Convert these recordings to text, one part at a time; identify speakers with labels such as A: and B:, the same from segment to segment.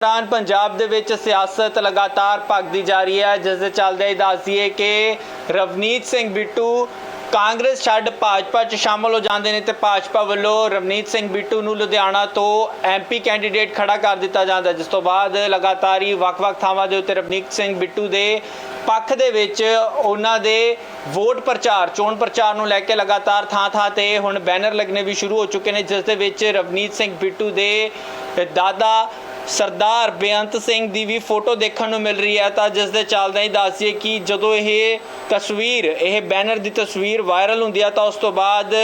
A: ਦੌਰਾਨ ਪੰਜਾਬ ਦੇ ਵਿੱਚ ਸਿਆਸਤ ਲਗਾਤਾਰ ਭਗਦੀ ਜਾ ਰਹੀ ਹੈ, ਜਿਸ ਦੇ ਚੱਲਦੇ ਹੀ ਦੱਸ ਕਿ ਰਵਨੀਤ ਸਿੰਘ ਬਿੱਟੂ ਕਾਂਗਰਸ ਛੱਡ ਭਾਜਪਾ 'ਚ ਸ਼ਾਮਲ ਹੋ ਜਾਂਦੇ ਨੇ ਤੇ ਭਾਜਪਾ ਵੱਲੋਂ ਰਵਨੀਤ ਸਿੰਘ ਬਿੱਟੂ ਨੂੰ ਲੁਧਿਆਣਾ ਤੋਂ ਐਮਪੀ ਕੈਂਡੀਡੇਟ ਖੜਾ ਕਰ ਦਿੱਤਾ ਜਾਂਦਾ, ਜਿਸ ਤੋਂ ਬਾਅਦ ਲਗਾਤਾਰ ਹੀ ਵੱਖ-ਵੱਖ ਥਾਵਾਂ ਦੇ ਉੱਤੇ ਰਵਨੀਤ ਸਿੰਘ ਬਿੱਟੂ ਦੇ ਪੱਖ ਦੇ ਵਿੱਚ ਉਹਨਾਂ ਦੇ ਵੋਟ ਪ੍ਰਚਾਰ, ਚੋਣ ਪ੍ਰਚਾਰ ਨੂੰ ਲੈ ਕੇ ਲਗਾਤਾਰ ਥਾਂ-ਥਾਂ ਤੇ ਹੁਣ ਬੈਨਰ ਲੱਗਣੇ ਵੀ ਸ਼ੁਰੂ ਹੋ ਚੁੱਕੇ ਨੇ, ਜਿਸ ਦੇ ਵਿੱਚ ਰਵਨੀਤ ਸਿੰਘ ਬਿੱਟੂ ਦੇ ਦਾਦਾ ਸਰਦਾਰ ਬੇਅੰਤ ਸਿੰਘ ਦੀ ਵੀ ਫੋਟੋ ਦੇਖਣ ਨੂੰ ਮਿਲ ਰਹੀ ਹੈ ਤਾਂ ਜਿਸ ਦੇ ਚੱਲਦਿਆਂ ਹੀ ਦੱਸੀਏ ਕਿ ਜਦੋਂ ਇਹ ਤਸਵੀਰ, ਇਹ ਬੈਨਰ ਦੀ ਤਸਵੀਰ ਵਾਇਰਲ ਹੁੰਦੀ ਹੈ ਤਾਂ ਉਸ ਤੋਂ ਬਾਅਦ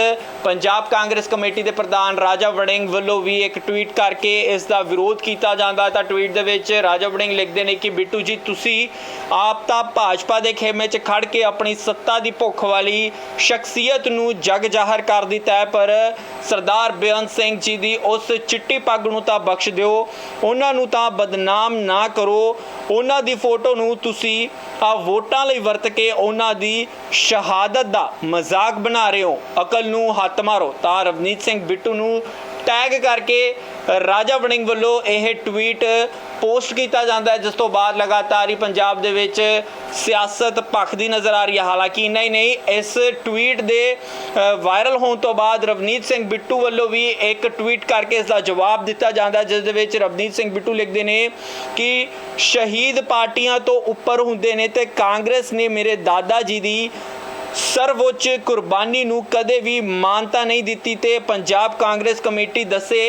A: ਪੰਜਾਬ ਕਾਂਗਰਸ ਕਮੇਟੀ ਦੇ ਪ੍ਰਧਾਨ ਰਾਜਾ ਵੜਿੰਗ ਵੱਲੋਂ ਵੀ ਇੱਕ ਟਵੀਟ ਕਰਕੇ ਇਸ ਦਾ ਵਿਰੋਧ ਕੀਤਾ ਜਾਂਦਾ ਤਾਂ ਟਵੀਟ ਦੇ ਵਿੱਚ ਰਾਜਾ ਵੜਿੰਗ ਲਿਖਦੇ ਨੇ ਕਿ, ਬਿੱਟੂ ਜੀ, ਤੁਸੀਂ ਆਪ ਤਾਂ ਭਾਜਪਾ ਦੇ ਖੇਮੇ 'ਚ ਖੜ ਕੇ ਆਪਣੀ ਸੱਤਾ ਦੀ ਭੁੱਖ ਵਾਲੀ ਸ਼ਖਸੀਅਤ ਨੂੰ ਜਗ ਜ਼ਾਹਰ ਕਰ ਦਿੱਤਾ ਪਰ ਸਰਦਾਰ ਬੇਅੰਤ ਸਿੰਘ ਜੀ ਦੀ ਉਸ ਚਿੱਟੀ ਪੱਗ ਨੂੰ ਤਾਂ ਬਖਸ਼ ਦਿਓ। ਉਹਨਾਂ ਨੂੰ ਤਾਂ ਬਦਨਾਮ ਨਾ ਕਰੋ। ਉਹਨਾਂ ਦੀ ਫੋਟੋ ਨੂੰ ਤੁਸੀਂ ਆ ਵੋਟਾਂ ਲਈ ਵਰਤ ਕੇ ਉਹਨਾਂ ਦੀ ਸ਼ਹਾਦਤ ਦਾ ਮਜ਼ਾਕ ਬਣਾ ਰਹੇ ਹੋ। ਅਕਲ ਨੂੰ ਹੱਥ ਮਾਰੋ। ਤਾਂ ਰਵਨੀਤ ਸਿੰਘ ਬਿੱਟੂ ਨੂੰ ਟੈਗ ਕਰਕੇ ਰਾਜਾ ਵੜਿੰਗ ਵੱਲੋਂ ਇਹ ਟਵੀਟ ਪੋਸਟ ਕੀਤਾ ਜਾਂਦਾ ਹੈ, ਜਿਸ ਤੋਂ ਬਾਅਦ ਲਗਾਤਾਰ ਹੀ ਪੰਜਾਬ ਦੇ ਵਿੱਚ ਸਿਆਸਤ ਭਖਦੀ ਨਜ਼ਰ ਆ ਰਹੀ ਹੈ। ਹਾਲਾਂਕਿ ਨਹੀਂ ਨਹੀਂ, ਇਸ ਟਵੀਟ ਦੇ ਵਾਇਰਲ ਹੋਣ ਤੋਂ ਬਾਅਦ ਰਵਨੀਤ ਸਿੰਘ ਬਿੱਟੂ ਵੱਲੋਂ ਵੀ ਇੱਕ ਟਵੀਟ ਕਰਕੇ ਇਸ ਦਾ ਜਵਾਬ ਦਿੱਤਾ ਜਾਂਦਾ ਹੈ, ਜਿਸ ਦੇ ਵਿੱਚ ਰਵਨੀਤ ਸਿੰਘ ਬਿੱਟੂ ਲਿਖਦੇ ਨੇ ਕਿ ਸ਼ਹੀਦ ਪਾਰਟੀਆਂ ਤੋਂ ਉੱਪਰ ਹੁੰਦੇ ਨੇ ਤੇ ਕਾਂਗਰਸ ਨੇ ਮੇਰੇ ਦਾਦਾ ਜੀ ਦੀ ਸਰਵਉੱਚ ਕੁਰਬਾਨੀ ਨੂੰ ਕਦੇ ਵੀ ਮਾਨਤਾ ਨਹੀਂ ਦਿੱਤੀ ਤੇ ਪੰਜਾਬ ਕਾਂਗਰਸ ਕਮੇਟੀ ਦੱਸੇ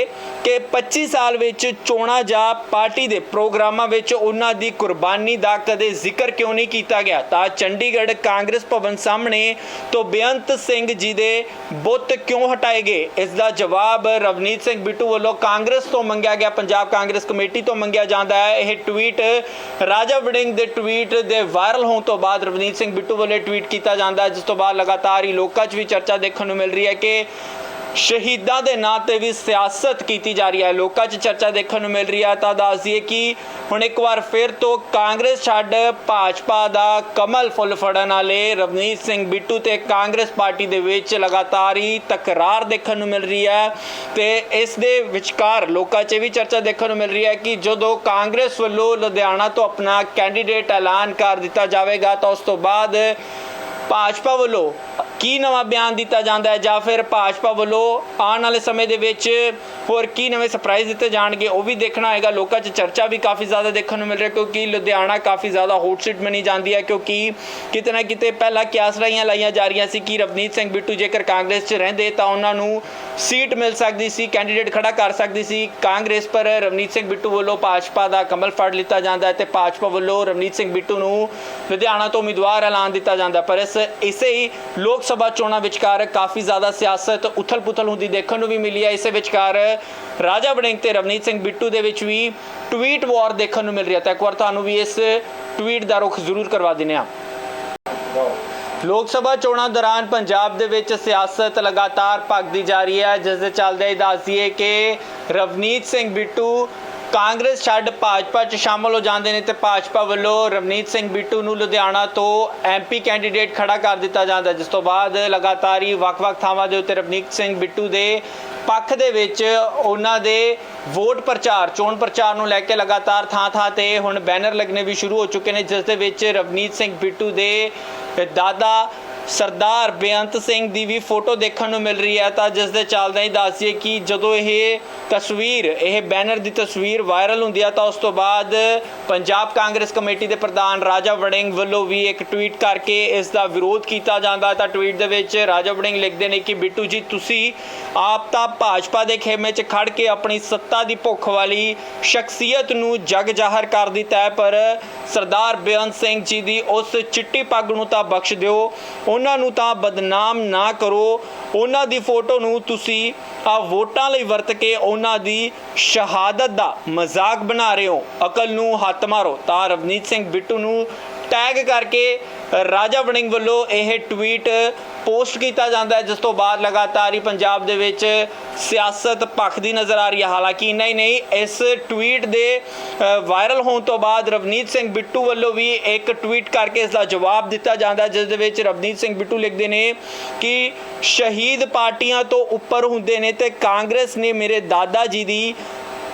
A: ਕਿ 25 ਸਾਲ ਵਿੱਚ ਚੋਣਾਂ ਜਾਂ ਪਾਰਟੀ ਦੇ ਪ੍ਰੋਗਰਾਮਾਂ ਵਿੱਚ ਉਹਨਾਂ ਦੀ ਕੁਰਬਾਨੀ ਦਾ ਕਦੇ ਜ਼ਿਕਰ ਕਿਉਂ ਨਹੀਂ ਕੀਤਾ ਗਿਆ? ਤਾਂ ਚੰਡੀਗੜ੍ਹ ਕਾਂਗਰਸ ਭਵਨ ਸਾਹਮਣੇ ਤੋਂ ਬੇਅੰਤ ਸਿੰਘ ਜੀ ਦੇ ਬੁੱਤ ਕਿਉਂ ਹਟਾਏ ਗਏ? ਇਸ ਦਾ ਜਵਾਬ ਰਵਨੀਤ ਸਿੰਘ ਬਿੱਟੂ ਵੱਲੋਂ ਕਾਂਗਰਸ ਤੋਂ ਮੰਗਿਆ ਗਿਆ, ਪੰਜਾਬ ਕਾਂਗਰਸ ਕਮੇਟੀ ਤੋਂ ਮੰਗਿਆ ਜਾਂਦਾ ਹੈ। ਇਹ ਟਵੀਟ ਰਾਜਾ ਵੜਿੰਗ ਦੇ ਟਵੀਟ ਦੇ ਵਾਇਰਲ ਹੋਣ ਤੋਂ ਬਾਅਦ ਰਵਨੀਤ ਸਿੰਘ ਬਿੱਟੂ ਵੱਲੋਂ ਟਵੀਟ ਕੀਤਾ ਜਾਂਦਾ ਜਿਸ ਤੋਂ ਬਾਅਦ ਲਗਾਤਾਰ ਹੀ ਲੋਕਾਂ 'ਚ ਵੀ ਚਰਚਾ ਦੇਖਣ ਨੂੰ ਮਿਲ ਰਹੀ ਹੈ ਕਿ ਸ਼ਹੀਦਾਂ ਦੇ ਨਾਂ ਤੇ ਵੀ ਸਿਆਸਤ ਕੀਤੀ ਜਾ ਰਹੀ ਹੈ। ਲੋਕਾਂ 'ਚ ਚਰਚਾ ਦੇਖਣ ਨੂੰ ਮਿਲ ਰਹੀ ਹੈ। ਤਾਂ ਦੱਸ ਦਈਏ ਕਿ ਹੁਣ ਇੱਕ ਵਾਰ ਫਿਰ ਤੋਂ ਕਾਂਗਰਸ ਛੱਡ ਭਾਜਪਾ ਦਾ ਕਮਲ ਫੁੱਲ ਫੜਨ ਵਾਲੇ ਰਵਨੀਤ ਸਿੰਘ ਬਿੱਟੂ ਤੇ ਕਾਂਗਰਸ ਪਾਰਟੀ ਦੇ ਵਿੱਚ ਲਗਾਤਾਰ ਹੀ ਤਕਰਾਰ ਦੇਖਣ ਨੂੰ ਮਿਲ ਰਹੀ ਹੈ ਤੇ ਇਸ ਦੇ ਵਿਚਕਾਰ ਲੋਕਾਂ 'ਚ ਵੀ ਚਰਚਾ ਦੇਖਣ ਨੂੰ ਮਿਲ ਰਹੀ ਹੈ ਕਿ ਜਦੋਂ ਕਾਂਗਰਸ ਵੱਲੋਂ ਲੁਧਿਆਣਾ ਤੋਂ ਆਪਣਾ ਕੈਂਡੀਡੇਟ ਐਲਾਨ ਕਰ ਦਿੱਤਾ ਜਾਵੇਗਾ ਤਾਂ ਉਸ ਤੋਂ ਬਾਅਦ ਭਾਜਪਾ ਵੱਲੋਂ ਕੀ ਨਵਾਂ ਬਿਆਨ ਦਿੱਤਾ ਜਾਂਦਾ ਹੈ? ਜਾਂ ਫਿਰ ਭਾਜਪਾ ਵੱਲੋਂ ਆਉਣ ਵਾਲੇ ਸਮੇਂ ਦੇ ਵਿੱਚ ਹੋਰ ਕੀ ਨਵੇਂ ਸਰਪ੍ਰਾਈਜ਼ ਦਿੱਤੇ ਜਾਣਗੇ? ਉਹ ਵੀ ਦੇਖਣਾ ਹੋਏਗਾ ਲੋਕਾਂ 'ਚ ਚਰਚਾ ਵੀ ਕਾਫੀ ਜ਼ਿਆਦਾ ਦੇਖਣ ਨੂੰ ਮਿਲ ਰਹੀ ਕਿਉਂਕਿ ਲੁਧਿਆਣਾ ਕਾਫੀ ਜ਼ਿਆਦਾ ਹੌਟ ਸੀਟ ਬਣੀ ਜਾਂਦੀ ਹੈ ਕਿਉਂਕਿ ਕਿਤੇ ਨਾ ਕਿਤੇ ਪਹਿਲਾਂ ਕਿਆਸ ਰਾਈਆਂ ਲਾਈਆਂ ਜਾ ਰਹੀਆਂ ਸੀ ਕਿ ਰਵਨੀਤ ਸਿੰਘ ਬਿੱਟੂ ਜੇਕਰ ਕਾਂਗਰਸ 'ਚ ਰਹਿੰਦੇ ਤਾਂ ਉਹਨਾਂ ਨੂੰ ਸੀਟ ਮਿਲ ਸਕਦੀ ਸੀ ਕੈਂਡੀਡੇਟ ਖੜਾ ਕਰ ਸਕਦੀ ਸੀ। ਕਾਂਗਰਸ ਪਰ ਰਵਨੀਤ ਸਿੰਘ ਬਿੱਟੂ ਵੱਲੋਂ ਭਾਜਪਾ ਦਾ ਕਮਲ ਫੜ ਲਿੱਤਾ ਜਾਂਦਾ ਹੈ ਤੇ ਭਾਜਪਾ ਵੱਲੋਂ ਰਵਨੀਤ ਸਿੰਘ ਬਿੱਟੂ ਨੂੰ ਲੁਧਿਆਣਾ ਤੋਂ ਉਮੀਦਵਾਰ ਐਲਾਨ ਦਿੱਤਾ ਜਾਂਦਾ ਪਰ ਇਸ, ਇਸੇ ਹੀ ਲੋਕ ਸਭਾ ਚੋਣਾਂ ਵਿਚਕਾਰ ਕਾਫੀ ਜ਼ਿਆਦਾ ਸਿਆਸਤ ਉਥਲ-ਪੁਥਲ ਹੁੰਦੀ ਦੇਖਣ ਨੂੰ ਵੀ ਮਿਲੀ ਹੈ। ਇਸੇ ਵਿਚਕਾਰ ਰਾਜਾ ਵੜਿੰਗ ਤੇ ਰਵਨੀਤ ਸਿੰਘ ਬਿੱਟੂ ਦੇ ਵਿੱਚ ਵੀ ਟਵੀਟ ਵਾਰ ਦੇਖਣ ਨੂੰ ਮਿਲ ਰਿਹਾ ਤਾਂ ਇੱਕ ਵਾਰ ਤੁਹਾਨੂੰ ਵੀ ਇਸ ਟਵੀਟ ਦਾ ਰੁਖ ਜ਼ਰੂਰ ਕਰਵਾ ਦਿੰਦੇ ਹਾਂ। ਲੋਕ ਸਭਾ ਚੋਣਾਂ ਦੌਰਾਨ ਪੰਜਾਬ ਦੇ ਵਿੱਚ ਸਿਆਸਤ ਲਗਾਤਾਰ ਭਗਦੀ ਜਾ ਰਹੀ ਹੈ। ਜਿਸ ਦੇ ਚੱਲਦੇ ਦੱਸਦੀਏ ਕਿ ਰਵਨੀਤ ਸਿੰਘ ਬਿੱਟੂ ਕਾਂਗਰਸ ਛੱਡ ਭਾਜਪਾ 'ਚ ਸ਼ਾਮਲ ਹੋ ਜਾਂਦੇ ਨੇ ਤੇ ਭਾਜਪਾ ਵੱਲੋਂ ਰਵਨੀਤ ਸਿੰਘ ਬਿੱਟੂ ਨੂੰ ਲੁਧਿਆਣਾ ਤੋਂ ਐਮਪੀ ਕੈਂਡੀਡੇਟ ਖੜਾ ਕਰ ਦਿੱਤਾ ਜਾਂਦਾ ਜਿਸ ਤੋਂ ਬਾਅਦ ਲਗਾਤਾਰ ਹੀ ਵੱਖ-ਵੱਖ ਥਾਵਾਂ ਦੇ ਉੱਤੇ ਰਵਨੀਤ ਸਿੰਘ ਬਿੱਟੂ ਦੇ ਪੱਖ ਦੇ ਵਿੱਚ ਉਹਨਾਂ ਦੇ ਵੋਟ ਪ੍ਰਚਾਰ, ਚੋਣ ਪ੍ਰਚਾਰ ਨੂੰ ਲੈ ਕੇ ਲਗਾਤਾਰ ਥਾਂ-ਥਾਂ ਤੇ ਹੁਣ ਬੈਨਰ ਲੱਗਣੇ ਵੀ ਸ਼ੁਰੂ ਹੋ ਚੁੱਕੇ ਨੇ, ਜਿਸ ਦੇ ਵਿੱਚ ਰਵਨੀਤ ਸਿੰਘ ਬਿੱਟੂ ਦੇ ਦਾਦਾ ਸਰਦਾਰ ਬੇਅੰਤ ਸਿੰਘ ਦੀ ਵੀ ਫੋਟੋ ਦੇਖਣ ਨੂੰ ਮਿਲ ਰਹੀ ਹੈ ਤਾਂ ਜਿਸ ਦੇ ਚੱਲਦਿਆਂ ਹੀ ਦੱਸੀਏ ਕਿ ਜਦੋਂ ਇਹ ਤਸਵੀਰ, ਇਹ ਬੈਨਰ ਦੀ ਤਸਵੀਰ ਵਾਇਰਲ ਹੁੰਦੀ ਹੈ ਤਾਂ ਉਸ ਤੋਂ ਬਾਅਦ ਪੰਜਾਬ ਕਾਂਗਰਸ ਕਮੇਟੀ ਦੇ ਪ੍ਰਧਾਨ ਰਾਜਾ ਵੜਿੰਗ ਵੱਲੋਂ ਵੀ ਇੱਕ ਟਵੀਟ ਕਰਕੇ ਇਸ ਦਾ ਵਿਰੋਧ ਕੀਤਾ ਜਾਂਦਾ ਤਾਂ ਟਵੀਟ ਦੇ ਵਿੱਚ ਰਾਜਾ ਵੜਿੰਗ ਲਿਖਦੇ ਨੇ ਕਿ, ਬਿੱਟੂ ਜੀ, ਤੁਸੀਂ ਆਪ ਤਾਂ ਭਾਜਪਾ ਦੇ ਖੇਮੇ 'ਚ ਖੜ ਕੇ ਆਪਣੀ ਸੱਤਾ ਦੀ ਭੁੱਖ ਵਾਲੀ ਸ਼ਖਸੀਅਤ ਨੂੰ ਜਗ ਜ਼ਾਹਰ ਕਰ ਦਿੱਤਾ ਹੈ, ਪਰ ਸਰਦਾਰ ਬੇਅੰਤ ਸਿੰਘ ਜੀ ਦੀ ਉਸ ਚਿੱਟੀ ਪੱਗ ਨੂੰ ਤਾਂ ਬਖਸ਼ ਦਿਓ। ਉਹਨਾਂ ਨੂੰ ਤਾਂ ਬਦਨਾਮ ਨਾ ਕਰੋ। ਉਹਨਾਂ ਦੀ ਫੋਟੋ ਨੂੰ ਤੁਸੀਂ ਆ ਵੋਟਾਂ ਲਈ ਵਰਤ ਕੇ ਉਹਨਾਂ ਦੀ ਸ਼ਹਾਦਤ ਦਾ ਮਜ਼ਾਕ ਬਣਾ ਰਹੇ ਹੋ। ਅਕਲ ਨੂੰ ਹੱਥ ਮਾਰੋ। ਤਾਂ ਰਵਨੀਤ ਸਿੰਘ ਬਿੱਟੂ ਨੂੰ ਟੈਗ ਕਰਕੇ ਰਾਜਾ ਵੜਿੰਗ ਵੱਲੋਂ ਇਹ ਟਵੀਟ ਪੋਸਟ ਕੀਤਾ ਜਾਂਦਾ ਹੈ, ਜਿਸ ਤੋਂ ਬਾਅਦ ਲਗਾਤਾਰ ਹੀ ਪੰਜਾਬ ਦੇ ਵਿੱਚ ਸਿਆਸਤ ਭਖਦੀ ਨਜ਼ਰ ਆ ਰਹੀ ਹੈ। ਹਾਲਾਂਕਿ ਨਹੀਂ ਨਹੀਂ, ਇਸ ਟਵੀਟ ਦੇ ਵਾਇਰਲ ਹੋਣ ਤੋਂ ਬਾਅਦ ਰਵਨੀਤ ਸਿੰਘ ਬਿੱਟੂ ਵੱਲੋਂ ਵੀ ਇੱਕ ਟਵੀਟ ਕਰਕੇ ਇਸ ਦਾ ਜਵਾਬ ਦਿੱਤਾ ਜਾਂਦਾ ਹੈ, ਜਿਸ ਦੇ ਵਿੱਚ ਰਵਨੀਤ ਸਿੰਘ ਬਿੱਟੂ ਲਿਖਦੇ ਨੇ ਕਿ ਸ਼ਹੀਦ ਪਾਰਟੀਆਂ ਤੋਂ ਉੱਪਰ ਹੁੰਦੇ ਨੇ ਤੇ ਕਾਂਗਰਸ ਨੇ ਮੇਰੇ ਦਾਦਾ ਜੀ ਦੀ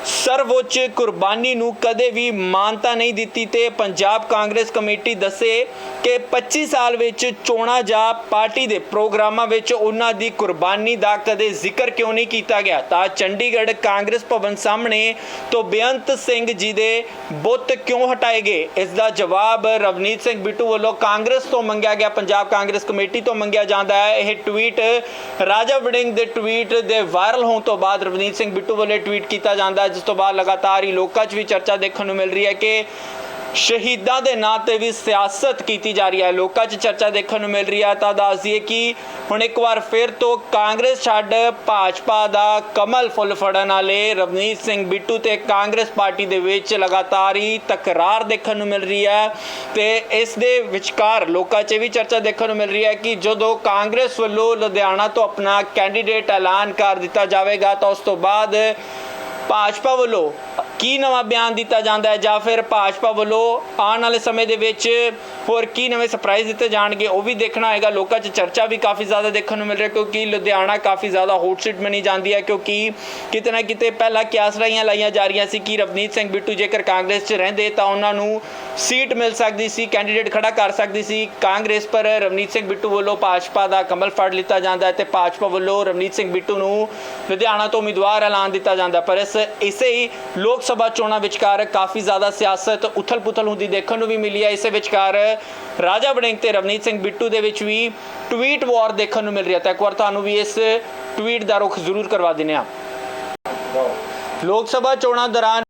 A: ਸਰਵਉੱਚ ਕੁਰਬਾਨੀ ਨੂੰ ਕਦੇ ਵੀ ਮਾਨਤਾ ਨਹੀਂ ਦਿੱਤੀ ਤੇ ਪੰਜਾਬ ਕਾਂਗਰਸ ਕਮੇਟੀ ਦੱਸੇ ਕਿ 25 ਸਾਲ ਵਿੱਚ ਚੋਣਾਂ ਜਾਂ ਪਾਰਟੀ ਦੇ ਪ੍ਰੋਗਰਾਮਾਂ ਵਿੱਚ ਉਹਨਾਂ ਦੀ ਕੁਰਬਾਨੀ ਦਾ ਕਦੇ ਜ਼ਿਕਰ ਕਿਉਂ ਨਹੀਂ ਕੀਤਾ ਗਿਆ? ਤਾਂ ਚੰਡੀਗੜ੍ਹ ਕਾਂਗਰਸ ਭਵਨ ਸਾਹਮਣੇ ਤੋਂ ਬੇਅੰਤ ਸਿੰਘ ਜੀ ਦੇ ਬੁੱਤ ਕਿਉਂ ਹਟਾਏ ਗਏ? ਇਸ ਦਾ ਜਵਾਬ ਰਵਨੀਤ ਸਿੰਘ ਬਿੱਟੂ ਵੱਲੋਂ ਕਾਂਗਰਸ ਤੋਂ ਮੰਗਿਆ ਗਿਆ, ਪੰਜਾਬ ਕਾਂਗਰਸ ਕਮੇਟੀ ਤੋਂ ਮੰਗਿਆ ਜਾਂਦਾ ਹੈ। ਇਹ ਟਵੀਟ ਰਾਜਾ ਵੜਿੰਗ ਦੇ ਟਵੀਟ ਦੇ ਵਾਇਰਲ ਹੋਣ ਤੋਂ ਬਾਅਦ ਰਵਨੀਤ ਸਿੰਘ ਬਿੱਟੂ ਵੱਲੋਂ ਟਵੀਟ ਕੀਤਾ ਜਾਂਦਾ ਹੈ ਜਿਸ ਤੋਂ ਬਾਅਦ ਲਗਾਤਾਰ ਹੀ ਲੋਕਾਂ 'ਚ ਵੀ ਚਰਚਾ ਦੇਖਣ ਨੂੰ ਮਿਲ ਰਹੀ ਹੈ ਕਿ ਸ਼ਹੀਦਾਂ ਦੇ ਨਾਂ ਤੇ ਵੀ ਸਿਆਸਤ ਕੀਤੀ ਜਾ ਰਹੀ ਹੈ। ਲੋਕਾਂ 'ਚ ਚਰਚਾ ਦੇਖਣ ਨੂੰ ਮਿਲ ਰਹੀ ਹੈ। ਤਾਂ ਦੱਸ ਦਈਏ ਕਿ ਹੁਣ ਇੱਕ ਵਾਰ ਫਿਰ ਤੋਂ ਕਾਂਗਰਸ ਛੱਡ ਭਾਜਪਾ ਦਾ ਕਮਲ ਫੁੱਲ ਫੜਨ ਵਾਲੇ ਰਵਨੀਤ ਸਿੰਘ ਬਿੱਟੂ ਤੇ ਕਾਂਗਰਸ ਪਾਰਟੀ ਦੇ ਵਿੱਚ ਲਗਾਤਾਰ ਹੀ ਤਕਰਾਰ ਦੇਖਣ ਨੂੰ ਮਿਲ ਰਹੀ ਹੈ ਤੇ ਇਸ ਦੇ ਵਿਚਕਾਰ ਲੋਕਾਂ 'ਚ ਇਹ ਵੀ ਚਰਚਾ ਦੇਖਣ ਨੂੰ ਮਿਲ ਰਹੀ ਹੈ ਕਿ ਜਦੋਂ ਕਾਂਗਰਸ ਵੱਲੋਂ ਲੁਧਿਆਣਾ ਤੋਂ ਆਪਣਾ ਕੈਂਡੀਡੇਟ ਐਲਾਨ ਕਰ ਦਿੱਤਾ ਜਾਵੇਗਾ ਤਾਂ ਉਸ ਤੋਂ ਬਾਅਦ ਭਾਜਪਾ ਵੱਲੋਂ ਕੀ ਨਵਾਂ ਬਿਆਨ ਦਿੱਤਾ ਜਾਂਦਾ ਹੈ ਜਾਂ ਫਿਰ ਭਾਜਪਾ ਵੱਲੋਂ ਆਉਣ ਵਾਲੇ ਸਮੇਂ ਦੇ ਵਿੱਚ ਹੋਰ ਕੀ ਨਵੇਂ ਸਰਪ੍ਰਾਈਜ਼ ਦਿੱਤੇ ਜਾਣਗੇ, ਉਹ ਵੀ ਦੇਖਣਾ ਹੋਏਗਾ ਲੋਕਾਂ 'ਚ ਚਰਚਾ ਵੀ ਕਾਫੀ ਜ਼ਿਆਦਾ ਦੇਖਣ ਨੂੰ ਮਿਲ ਰਿਹਾ, ਕਿਉਂਕਿ ਲੁਧਿਆਣਾ ਕਾਫੀ ਜ਼ਿਆਦਾ ਹੌਟ ਸੀਟ ਬਣੀ ਜਾਂਦੀ ਹੈ, ਕਿਉਂਕਿ ਕਿਤੇ ਨਾ ਕਿਤੇ ਪਹਿਲਾਂ ਕਿਆਸਰਾਈਆਂ ਲਾਈਆਂ ਜਾ ਰਹੀਆਂ ਸੀ ਕਿ ਰਵਨੀਤ ਸਿੰਘ ਬਿੱਟੂ ਜੇਕਰ ਕਾਂਗਰਸ 'ਚ ਰਹਿੰਦੇ ਤਾਂ ਉਹਨਾਂ ਨੂੰ ਸੀਟ ਮਿਲ ਸਕਦੀ ਸੀ ਕੈਂਡੀਡੇਟ ਖੜਾ ਕਰ ਸਕਦੀ ਸੀ। ਕਾਂਗਰਸ ਪਰ ਰਵਨੀਤ ਸਿੰਘ ਬਿੱਟੂ ਵੱਲੋਂ ਭਾਜਪਾ ਦਾ ਕਮਲ ਫੜ ਲਿੱਤਾ ਜਾਂਦਾ ਹੈ ਤੇ ਭਾਜਪਾ ਵੱਲੋਂ ਰਵਨੀਤ ਸਿੰਘ ਬਿੱਟੂ ਨੂੰ ਲੁਧਿਆਣਾ ਤੋਂ ਉਮੀਦਵਾਰ ਐਲਾਨ ਦਿੱਤਾ ਜਾਂਦਾ ਪਰ ਇਸ, ਇਸੇ ਹੀ ਲੋਕ ਸਭਾ ਚੋਣਾਂ ਵਿਚਕਾਰ ਕਾਫੀ ਜ਼ਿਆਦਾ ਸਿਆਸਤ ਉਥਲ-ਪੁਥਲ ਹੁੰਦੀ ਦੇਖਣ ਨੂੰ ਵੀ ਮਿਲੀ ਹੈ। ਇਸੇ ਵਿਚਕਾਰ ਰਾਜਾ ਵੜਿੰਗ ਤੇ ਰਵਨੀਤ ਸਿੰਘ ਬਿੱਟੂ ਦੇ ਵਿੱਚ ਵੀ ਟਵੀਟ ਵਾਰ ਦੇਖਣ ਨੂੰ ਮਿਲ ਰਿਹਾ ਤਾਂ ਇੱਕ ਵਾਰ ਤੁਹਾਨੂੰ ਵੀ ਇਸ ਟਵੀਟ ਦਾ ਰੁਖ ਜ਼ਰੂਰ ਕਰਵਾ ਦਿੰਦੇ ਹਾਂ। ਲੋਕ ਸਭਾ ਚੋਣਾਂ ਦੌਰਾਨ